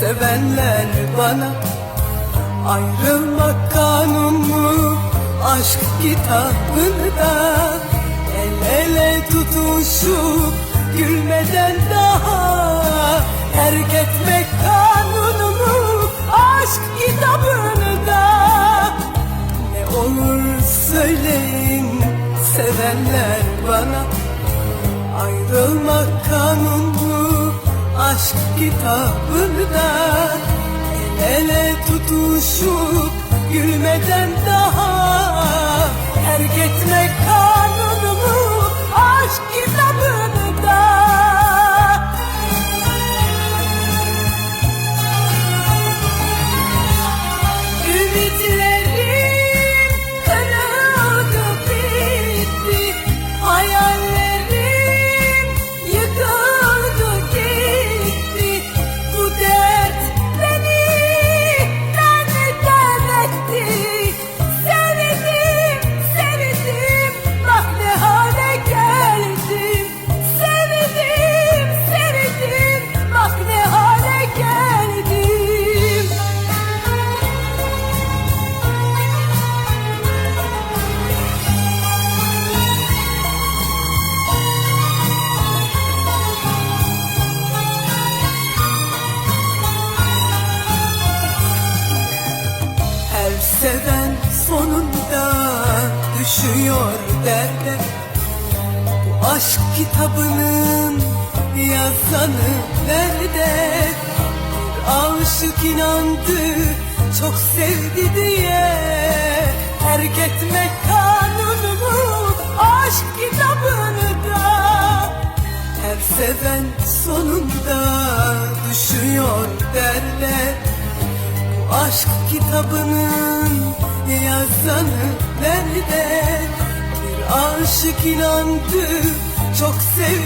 sevenler bana. Ayrılmak kanun mu aşk kitabında. El ele tutuşup gülmeden daha Terk etmek kanunu mu aşk kitabında. Ne olur söyleyin sevenler bana. Ayrılmak kanun mu aşk kitabında El ele tutuşup gülmeden daha Terk etmek kanun düşüyor derde Bu aşk kitabının yazanı nerede? Aşık inandı çok sevdi diye Terk etmek kanunu aşk kitabını da Her seven sonunda düşüyor derler bu aşk kitabının yazanı nerede? Aşık inandı çok sevdi